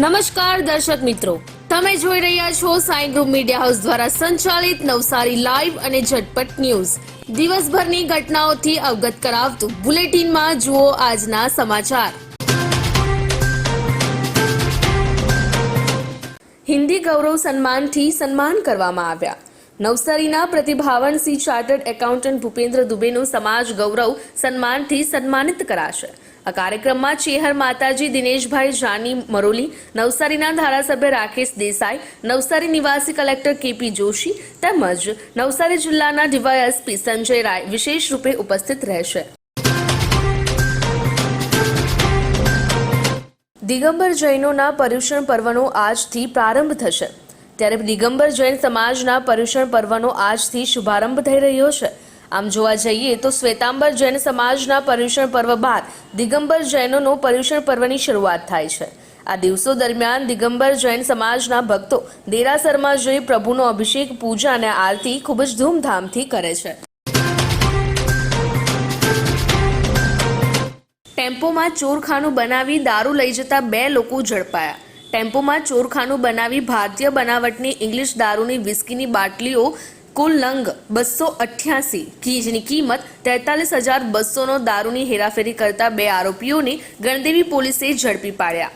નમસ્કાર દર્શક મિત્રો. તમે જોઈ રહ્યા છો સાઈ ગ્રુપ મીડિયા હાઉસ દ્વારા સંચાલિત નવસારી લાઈવ અને ઝટપટ ન્યૂઝ. દિવસભરની ઘટનાઓથી અવગત કરાવતું બુલેટિનમાં જુઓ આજના સમાચાર. હિન્દી ગૌરવ સન્માનથી સન્માન કરવામાં આવ્યા. નવસારીના પ્રતિભાવનસિંહ ચાર્ટર્ડ એકાઉન્ટન્ટ ભૂપેન્દ્ર દુબેનું સમાજ ગૌરવ સન્માનથી સન્માનિત કરાશે. આ કાર્યક્રમમાં ચેહર માતાજી દિનેશભાઈ જાની મરોલી, નવસારીના ધારાસભ્ય રાકેશ દેસાઈ, નવસારી નિવાસી કલેક્ટર કેપી જોશી તેમજ નવસારી જિલ્લાના ડીવાયએસપી સંજય રાય વિશેષ રૂપે ઉપસ્થિત રહેશે. દિગંબર જૈનોના પર્યુષણ પર્વનો આજથી પ્રારંભ થશે. ત્યારે દિગંબર જૈન સમાજના પર્યુષણ પર્વનો આજથી શુભારંભ થઈ રહ્યો છે. આમ જોવા જઈએ તો શ્વેતાંબર જૈન સમાજના પર્યુષણ પર્વ બાદ દિગંબર જૈનોનો પર્યુષણ પર્વની શરૂઆત થાય છે. આ દિવસો દરમિયાન દિગંબર જૈન સમાજના ભક્તો દેરાસરમાં જઈ પ્રભુનો અભિષેક, પૂજા અને આરતી ખૂબ જ ધૂમધામથી કરે છે. ટેમ્પોમાં ચોરખાનું બનાવી દારૂ લઈ જતા બે લોકો ઝડપાયા. ટેમ્પોમાં ચોરખાનું બનાવી ભારતીય બનાવટની ઇંગ્લિશ દારૂની વિસ્કીની બાટલીઓ કુલ નંગ બસો અઠ્યાસી. કીજની કિંમત તેતાલીસ હજાર બસોનો દારૂની હેરાફેરી કરતા બે આરોપીઓને ગણદેવી પોલીસે ઝડપી પાડ્યા.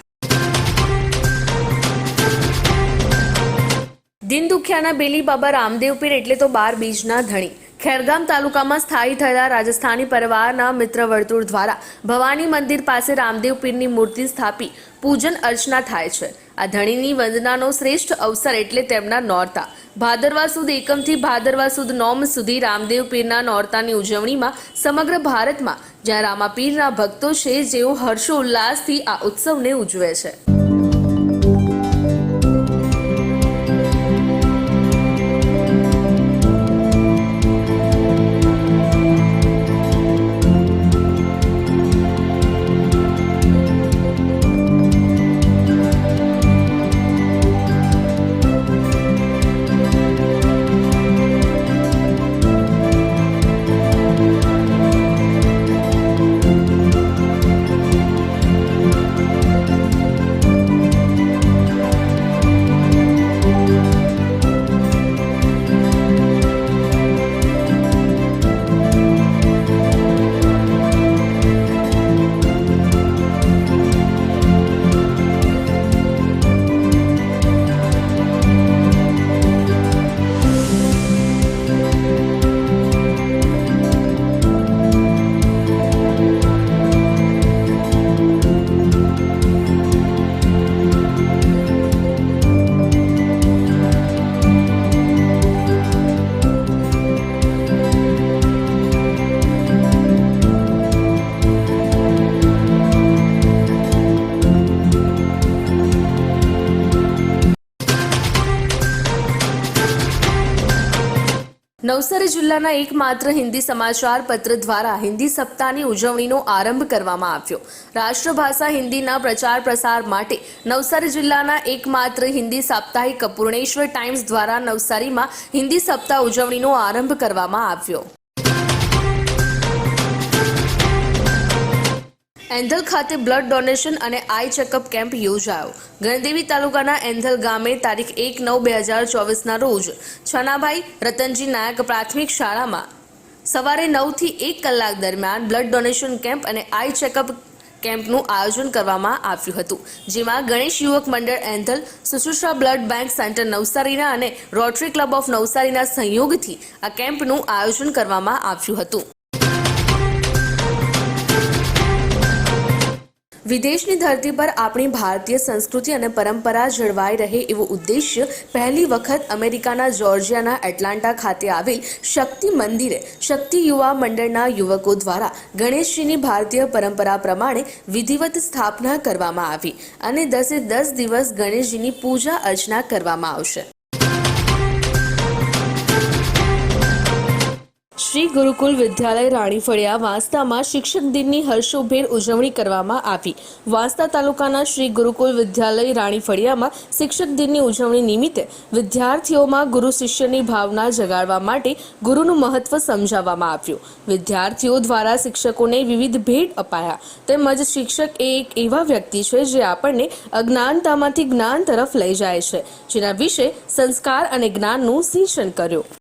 દિન દુખ્યાના બેલી બાબા રામદેવ પીર એટલે તો બાર બીજના ધણી. ખેરગામ તાલુકામાં સ્થાયી થયેલા રાજસ્થાની પરિવારના મિત્ર વર્તુળ દ્વારા ભવાની મંદિર પાસે રામદેવ પીરની મૂર્તિ સ્થાપી, પૂજન અર્ચના થાય છે. આ ધણીની વંદનાનો શ્રેષ્ઠ અવસર એટલે તેમના નોરતા. ભાદરવા સુદ એકમથી ભાદરવા સુદ નોમ સુધી રામદેવ પીરના નોરતાની ઉજવણીમાં સમગ્ર ભારતમાં જ્યાં રામાપીરના ભક્તો છે, જેઓ હર્ષોલ્લાસથી આ ઉત્સવને ઉજવે છે. નવસારી જિલ્લાના એકમાત્ર હિન્દી સમાચાર પત્ર દ્વારા હિન્દી સપ્તાહની ઉજવણીનો આરંભ કરવામાં આવ્યો. રાષ્ટ્રભાષા હિન્દીના પ્રચાર પ્રસાર માટે નવસારી જિલ્લાના એકમાત્ર હિન્દી સાપ્તાહિક પૂર્ણેશ્વર ટાઈમ્સ દ્વારા નવસારીમાં હિન્દી સપ્તાહ ઉજવણીનો આરંભ કરવામાં આવ્યો. એન્ધલ ખાતે બ્લડ ડોનેશન અને આઈ ચેકઅપ કેમ્પ યોજાયો. ગણદેવી તાલુકાના એન્ધલ ગામે તારીખ એક નવ બે હજાર ચોવીસના રોજ છનાભાઈ રતનજી નાયક પ્રાથમિક શાળામાં સવારે નવથી એક કલાક દરમિયાન બ્લડ ડોનેશન કેમ્પ અને આઈ ચેકઅપ કેમ્પનું આયોજન કરવામાં આવ્યું હતું, જેમાં ગણેશ યુવક મંડળ એન્ધલ સુશ્રુષા બ્લડ બેંક સેન્ટર નવસારીના અને રોટરી ક્લબ ઓફ નવસારીના સંયોગથી આ કેમ્પનું આયોજન કરવામાં આવ્યું હતું. વિદેશની ધરતી પર આપણી ભારતીય સંસ્કૃતિ અને પરંપરા જળવાઈ રહે એવો ઉદ્દેશ્ય પહેલી વખત અમેરિકાના જોર્જિયાના એટલાન્ટા ખાતે આવેલ શક્તિ મંદિરે શક્તિ યુવા મંડળના યુવકો દ્વારા ગણેશજીની ભારતીય પરંપરા પ્રમાણે વિધિવત સ્થાપના કરવામાં આવી અને દસે દસ દિવસ ગણેશજીની પૂજા અર્ચના કરવામાં આવશે. શ્રી ગુરુકુલ વિદ્યાલય રાણી ફળિયા વાંસદામાં શિક્ષક દિનની હર્ષોભેર ઉજવણી કરવામાં આવી. વાંસદા તાલુકાના શ્રી ગુરુકુલ વિદ્યાલય રાણીફળિયામાં શિક્ષક દિનની ઉજવણી નિમિત્તે વિદ્યાર્થીઓમાં ગુરુ શિષ્યની ભાવના જગાડવા માટે ગુરુનું મહત્વ સમજાવવામાં આવ્યું. વિદ્યાર્થીઓ દ્વારા શિક્ષકોને વિવિધ ભેટ અપાયા. તેમજ શિક્ષક એ એક એવા વ્યક્તિ છે જે આપણને અજ્ઞાનતામાંથી જ્ઞાન તરફ લઈ જાય છે, જેના વિશે સંસ્કાર અને જ્ઞાનનું સિંચન કર્યું.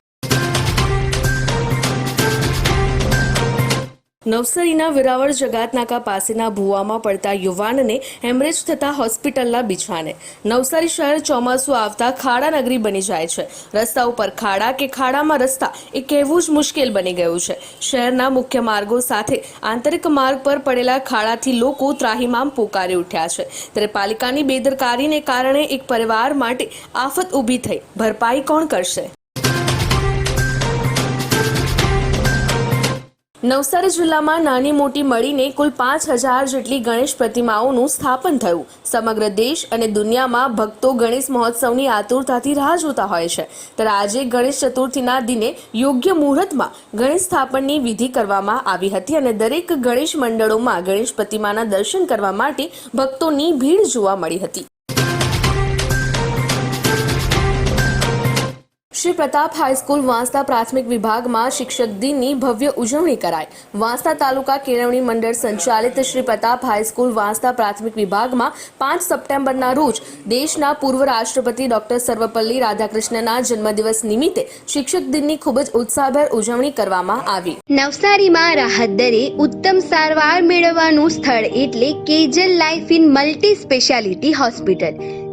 નવસારીના વિરાવળ જગાતનાકા પાસેના ભૂવામાં પડતા યુવાનને હેમરેજ થતા હોસ્પિટલના બિછાને. નવસારી શહેર ચોમાસું આવતા ખાડા નગરી બની જાય છે. રસ્તા ઉપર ખાડા કે ખાડામાં રસ્તા એ કહેવું જ મુશ્કેલ બની ગયું છે. શહેરના મુખ્ય માર્ગો સાથે આંતરિક માર્ગ પર પડેલા ખાડાથી લોકો ત્રાહિમામ પોકારી ઉઠ્યા છે. ત્યારે પાલિકાની બેદરકારીને કારણે એક પરિવાર માટે આફત ઊભી થઈ. ભરપાઈ કોણ કરશે? નવસારી જિલ્લામાં નાની મોટી મળીને કુલ પાંચ હજાર જેટલી ગણેશ પ્રતિમાઓનું સ્થાપન થયું. સમગ્ર દેશ અને દુનિયામાં ભક્તો ગણેશ મહોત્સવની આતુરતાથી રાહ જોતા હોય છે. ત્યારે આજે ગણેશ ચતુર્થીના દિને યોગ્ય મુહૂર્તમાં ગણેશ સ્થાપનની વિધિ કરવામાં આવી હતી અને દરેક ગણેશ મંડળોમાં ગણેશ પ્રતિમાના દર્શન કરવા માટે ભક્તોની ભીડ જોવા મળી હતી. શ્રી પ્રતાપ હાઈસ્કૂલ વાંસદા પ્રાથમિક વિભાગમાં શિક્ષક દિનની ભવ્ય ઉજવણી કરાઈ. વાંસદા તાલુકા કેળવણી મંડળ સંચાલિત શ્રી પ્રતાપ હાઈસ્કૂલ વાંસદા પ્રાથમિક વિભાગમાં પાંચ સપ્ટેમ્બરના રોજ દેશના પૂર્વ રાષ્ટ્રપતિ ડોક્ટર સર્વપલ્લી રાધાકૃષ્ણના જન્મદિવસ નિમિત્તે શિક્ષક દિનની ખૂબ જ ઉત્સાહભેર ઉજવણી કરવામાં આવી. નવસારીમાં રાહત દરે ઉત્તમ સારવાર મેળવવાનું સ્થળ એટલે Kejal life in multi speciality hospital.